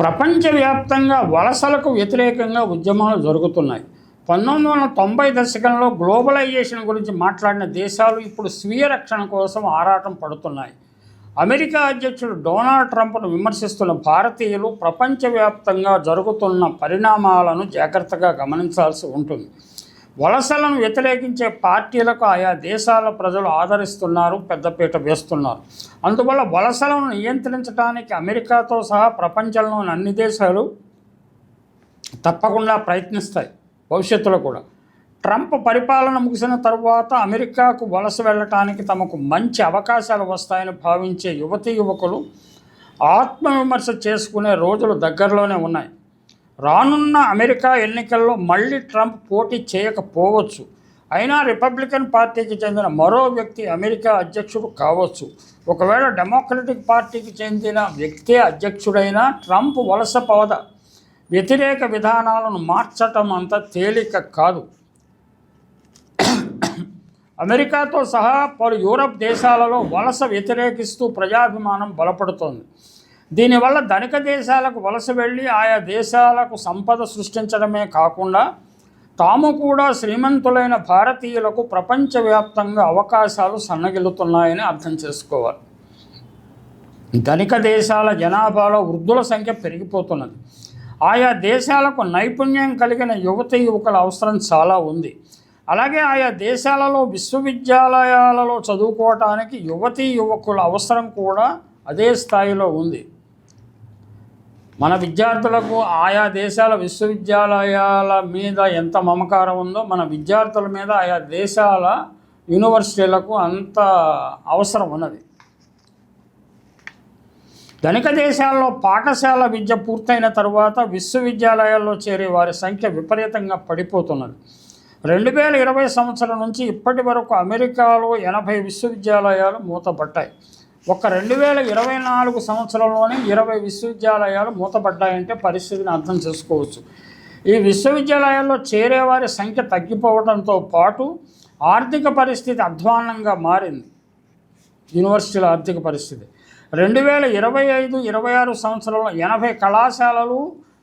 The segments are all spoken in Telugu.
ప్రపంచవ్యాప్తంగా వలసలకు వ్యతిరేకంగా ఉద్యమాలు జరుగుతున్నాయి. పంతొమ్మిది వందల తొంభై దశకంలో గ్లోబలైజేషన్ గురించి మాట్లాడిన దేశాలు ఇప్పుడు స్వీయ రక్షణ కోసం ఆరాటం పడుతున్నాయి. అమెరికా అధ్యక్షుడు డొనాల్డ్ ట్రంప్ను విమర్శిస్తున్న భారతీయులు ప్రపంచవ్యాప్తంగా జరుగుతున్న పరిణామాలను జాగ్రత్తగా గమనించాల్సి ఉంటుంది. వలసలను వ్యతిరేకించే పార్టీలకు ఆయా దేశాల ప్రజలు ఆదరిస్తున్నారు పెద్దపీట వేస్తున్నారు. అందువల్ల వలసలను నియంత్రించడానికి అమెరికాతో సహా ప్రపంచంలోని అన్ని దేశాలు తప్పకుండా ప్రయత్నిస్తాయి భవిష్యత్తులో కూడా. ట్రంప్ పరిపాలన ముగిసిన తరువాత అమెరికాకు వలస వెళ్ళటానికి తమకు మంచి అవకాశాలు వస్తాయని భావించే యువతీ యువకులు ఆత్మవిమర్శ చేసుకునే రోజులు దగ్గరలోనే ఉన్నాయి. రానున్న అమెరికా ఎన్నికల్లో మళ్ళీ ట్రంప్ పోటీ చేయకపోవచ్చు. అయినా రిపబ్లికన్ పార్టీకి చెందిన మరో వ్యక్తి అమెరికా అధ్యక్షుడు కావచ్చు. ఒకవేళ డెమోక్రటిక్ పార్టీకి చెందిన వ్యక్తే అధ్యక్షుడైనా ట్రంప్ వలస పవద వ్యతిరేక విధానాలను మార్చటం అంత తేలిక కాదు. అమెరికాతో సహా పలు యూరప్ దేశాలలో వలస వ్యతిరేకిస్తూ ప్రజాభిమానం బలపడుతోంది. దీనివల్ల ధనిక దేశాలకు వలస వెళ్ళి ఆయా దేశాలకు సంపద సృష్టించడమే కాకుండా తాము కూడా శ్రీమంతులైన భారతీయులకు ప్రపంచవ్యాప్తంగా అవకాశాలు సన్నగిల్లుతున్నాయని అర్థం చేసుకోవాలి. ధనిక దేశాల జనాభాలో వృద్ధుల సంఖ్య పెరిగిపోతున్నది. ఆయా దేశాలకు నైపుణ్యం కలిగిన యువత యువకుల అవసరం చాలా ఉంది. అలాగే ఆయా దేశాలలో విశ్వవిద్యాలయాలలో చదువుకోవటానికి యువతీ యువకుల అవసరం కూడా అదే స్థాయిలో ఉంది. మన విద్యార్థులకు ఆయా దేశాల విశ్వవిద్యాలయాల మీద ఎంత మమకారం ఉందో మన విద్యార్థుల మీద ఆయా దేశాల యూనివర్సిటీలకు అంత అవసరం ఉన్నది. ధనిక దేశాల్లో పాఠశాల విద్య పూర్తయిన తరువాత విశ్వవిద్యాలయాల్లో చేరే వారి సంఖ్య విపరీతంగా పడిపోతున్నది. రెండు వేల ఇరవై సంవత్సరం నుంచి ఇప్పటి వరకు అమెరికాలో ఎనభై విశ్వవిద్యాలయాలు మూతపడ్డాయి. ఒక రెండు వేల ఇరవై నాలుగు సంవత్సరంలోనే ఇరవై విశ్వవిద్యాలయాలు మూతపడ్డాయంటే పరిస్థితిని అర్థం చేసుకోవచ్చు. ఈ విశ్వవిద్యాలయాల్లో చేరేవారి సంఖ్య తగ్గిపోవడంతో పాటు ఆర్థిక పరిస్థితి అధ్వాన్నంగా మారింది. యూనివర్సిటీల ఆర్థిక పరిస్థితి. రెండు వేల ఇరవై ఐదు ఇరవై ఆరు సంవత్సరంలో ఎనభై కళాశాలలు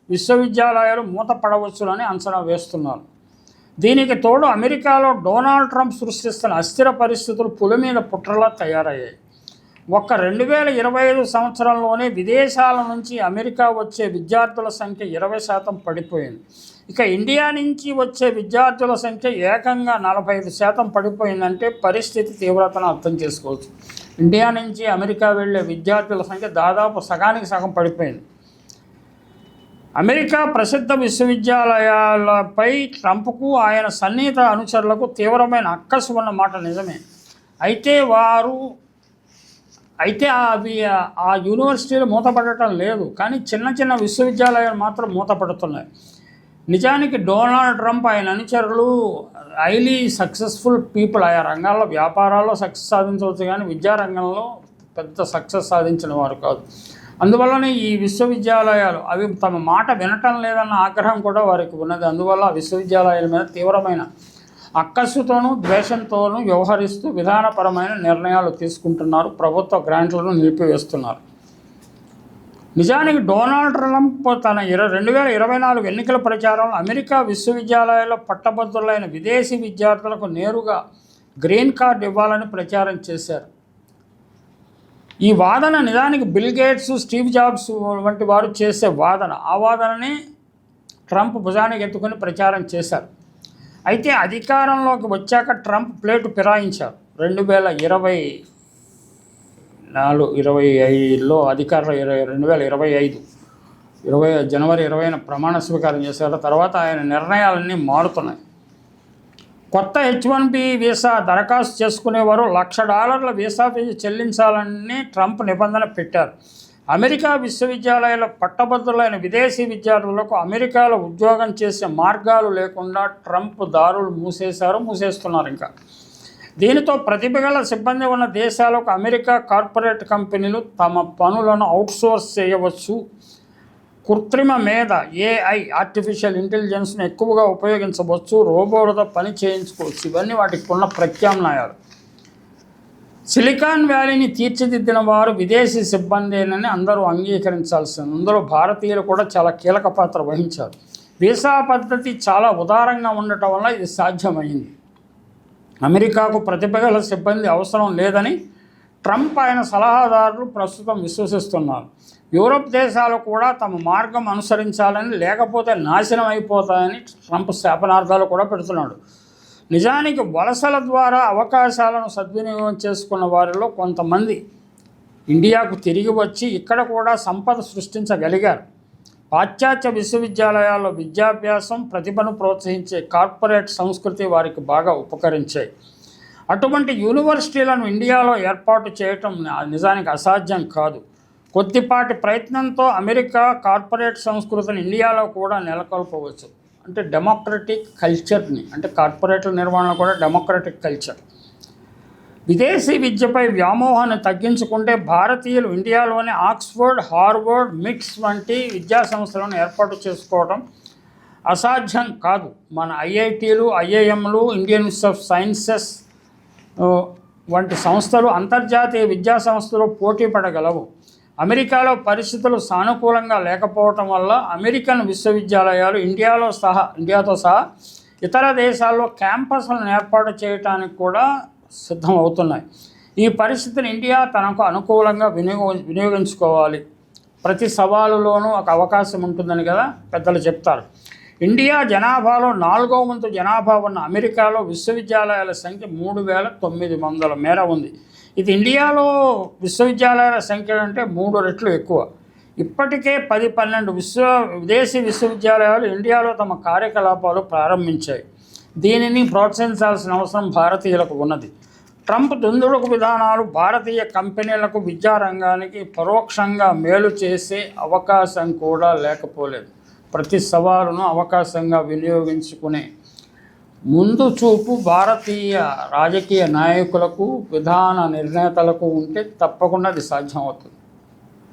విశ్వవిద్యాలయాలు మూతపడవచ్చునని అంచనా వేస్తున్నారు. దీనికి తోడు అమెరికాలో డొనాల్డ్ ట్రంప్ సృష్టిస్తున్న అస్థిర పరిస్థితులు పులి మీద పుట్రలా తయారయ్యాయి. ఒక్క రెండు వేల ఇరవై ఐదు సంవత్సరంలోనే విదేశాల నుంచి అమెరికా వచ్చే విద్యార్థుల సంఖ్య ఇరవై శాతం పడిపోయింది. ఇక ఇండియా నుంచి వచ్చే విద్యార్థుల సంఖ్య ఏకంగా నలభై ఐదు శాతం పడిపోయిందంటే పరిస్థితి తీవ్రతను అర్థం చేసుకోవచ్చు. ఇండియా నుంచి అమెరికా వెళ్ళే విద్యార్థుల సంఖ్య దాదాపు సగానికి సగం పడిపోయింది. అమెరికా ప్రసిద్ధ విశ్వవిద్యాలయాలపై ట్రంప్కు ఆయన సన్నిహిత అనుచరులకు తీవ్రమైన అక్కసు ఉన్న మాట నిజమే. అయితే వారు అయితే అవి ఆ యూనివర్సిటీలు మూతపడటం లేదు. కానీ చిన్న చిన్న విశ్వవిద్యాలయాలు మాత్రం మూతపడుతున్నాయి. నిజానికి డొనాల్డ్ ట్రంప్ ఆయన అనుచరులు హైలీ సక్సెస్ఫుల్ పీపుల్. ఆయా రంగాల్లో వ్యాపారాల్లో సక్సెస్ సాధించవచ్చు కానీ విద్యారంగంలో పెద్ద సక్సెస్ సాధించిన వారు కాదు. అందువల్లనే ఈ విశ్వవిద్యాలయాలు అవి తమ మాట వినటం లేదన్న ఆగ్రహం కూడా వారికి ఉన్నది. అందువల్ల ఆ విశ్వవిద్యాలయాల మీద తీవ్రమైన అక్కస్సుతోనూ ద్వేషంతోనూ వ్యవహరిస్తూ విధానపరమైన నిర్ణయాలు తీసుకుంటున్నారు. ప్రభుత్వ గ్రాంట్లను నిలిపివేస్తున్నారు. నిజానికి డొనాల్డ్ ట్రంప్ తన ఇర రెండు వేల ఇరవై నాలుగు ఎన్నికల ప్రచారంలో అమెరికా విశ్వవిద్యాలయాల్లో పట్టభద్రులైన విదేశీ విద్యార్థులకు నేరుగా గ్రీన్ కార్డ్ ఇవ్వాలని ప్రచారం చేశారు. ఈ వాదన నిజానికి బిల్ గేట్స్ స్టీవ్ జాబ్స్ వంటి వారు చేసే వాదన. ఆ వాదనని ట్రంప్ భుజానికి ఎత్తుకొని ప్రచారం చేశారు. అయితే అధికారంలోకి వచ్చాక ట్రంప్ ప్లేటు ఫిరాయించారు. రెండు వేల ఇరవై నాలుగు ఇరవై ఐదులో అధికార ఇరవై రెండు వేల ఇరవై ఐదు ఇరవై జనవరి ఇరవైన ప్రమాణ స్వీకారం చేశారు. తర్వాత ఆయన నిర్ణయాలన్నీ మారుతున్నాయి. కొత్త హెచ్ వన్ బి వీసా దరఖాస్తు చేసుకునేవారు లక్ష డాలర్ల వీసా ఫీజు చెల్లించాలని ట్రంప్ నిబంధన పెట్టారు. అమెరికా విశ్వవిద్యాలయాల పట్టభద్రులైన విదేశీ విద్యార్థులకు అమెరికాలో ఉద్యోగం చేసే మార్గాలు లేకుండా ట్రంప్ దారులు మూసేశారు మూసేస్తున్నారు ఇంకా. దీనితో ప్రతిభ గల సిబ్బంది ఉన్న దేశాలకు అమెరికా కార్పొరేట్ కంపెనీలు తమ పనులను అవుట్సోర్స్ చేయవచ్చు. కృత్రిమ మేధ ఏఐ ఆర్టిఫిషియల్ ఇంటెలిజెన్స్ను ఎక్కువగా ఉపయోగించవచ్చు. రోబోలతో పని చేయించుకోవచ్చు. ఇవన్నీ వాటికి ఉన్న ప్రత్యామ్నాయాలు. సిలికాన్ వ్యాలీని తీర్చిదిద్దిన వారు విదేశీ సిబ్బందేనని అందరూ అంగీకరించాల్సింది. అందులో భారతీయులు కూడా చాలా కీలక పాత్ర వహించారు. వీసా పద్ధతి చాలా ఉదారంగా ఉండటం వల్ల ఇది సాధ్యమైంది. అమెరికాకు ప్రతిభగల సిబ్బంది అవసరం లేదని ట్రంప్ ఆయన సలహాదారులు ప్రస్తుతం విశ్వసిస్తున్నారు. యూరోప్ దేశాలు కూడా తమ మార్గం అనుసరించాలని లేకపోతే నాశనం అయిపోతాయని ట్రంప్ శాపనార్థాలు కూడా పెడుతున్నాడు. నిజానికి వలసల ద్వారా అవకాశాలను సద్వినియోగం చేసుకున్న వారిలో కొంతమంది ఇండియాకు తిరిగి వచ్చి ఇక్కడ కూడా సంపద సృష్టించగలిగారు. పాశ్చాత్య విశ్వవిద్యాలయాల్లో విద్యాభ్యాసం ప్రతిభను ప్రోత్సహించే కార్పొరేట్ సంస్కృతి వారికి బాగా ఉపకరించాయి. అటువంటి యూనివర్సిటీలను ఇండియాలో ఏర్పాటు చేయటం నిజానికి అసాధ్యం కాదు. కొద్దిపాటి ప్రయత్నంతో అమెరికా కార్పొరేట్ సంస్కృతిని ఇండియాలో కూడా నెలకొల్పవచ్చు. అంటే డెమోక్రటిక్ కల్చర్ని అంటే కార్పొరేట్ల నిర్వహణ కూడా డెమోక్రటిక్ కల్చర్ విదేశీ విద్యపై వ్యామోహాన్ని తగ్గించుకుంటే భారతీయులు ఇండియాలోని ఆక్స్ఫర్డ్ హార్వర్డ్ మిక్స్ వంటి విద్యా సంస్థలను ఏర్పాటు చేసుకోవడం అసాధ్యం కాదు. మన ఐఐటీలు ఐఐఎంలు ఇండియన్ ఇన్స్టిట్యూట్ ఆఫ్ సైన్సెస్ వంటి సంస్థలు అంతర్జాతీయ విద్యా సంస్థలు పోటీ పడగలవు. అమెరికాలో పరిస్థితులు సానుకూలంగా లేకపోవటం వల్ల అమెరికన్ విశ్వవిద్యాలయాలు ఇండియాలో సహా ఇండియాతో సహా ఇతర దేశాల్లో క్యాంపస్లను ఏర్పాటు చేయడానికి కూడా సిద్ధం అవుతున్నాయి ఈ పరిస్థితిని ఇండియా తనకు అనుకూలంగా వినియోగ వినియోగించుకోవాలి. ప్రతి సవాలులోనూ ఒక అవకాశం ఉంటుందని కదా పెద్దలు చెప్తారు. ఇండియా జనాభాలో నాలుగో వంతు జనాభా ఉన్న అమెరికాలో విశ్వవిద్యాలయాల సంఖ్య మూడు వేల తొమ్మిది వందల మేర ఉంది. ఇది ఇండియాలో విశ్వవిద్యాలయాల సంఖ్య అంటే మూడు రెట్లు ఎక్కువ. ఇప్పటికే పది పన్నెండు విశ్వ విదేశీ విశ్వవిద్యాలయాలు ఇండియాలో తమ కార్యకలాపాలు ప్రారంభించాయి. దీనిని ప్రోత్సహించాల్సిన అవసరం భారతీయులకు ఉన్నది. ట్రంప్ దుందుడుకు విధానాలు భారతీయ కంపెనీలకు విద్యారంగానికి పరోక్షంగా మేలు చేసే అవకాశం కూడా లేకపోలేదు. ప్రతి సవాలును అవకాశంగా వినియోగించుకునే ముందు చూపు భారతీయ రాజకీయ నాయకులకు విధాన నిర్ణేతలకు ఉంటే తప్పకుండా అది సాధ్యమవుతుంది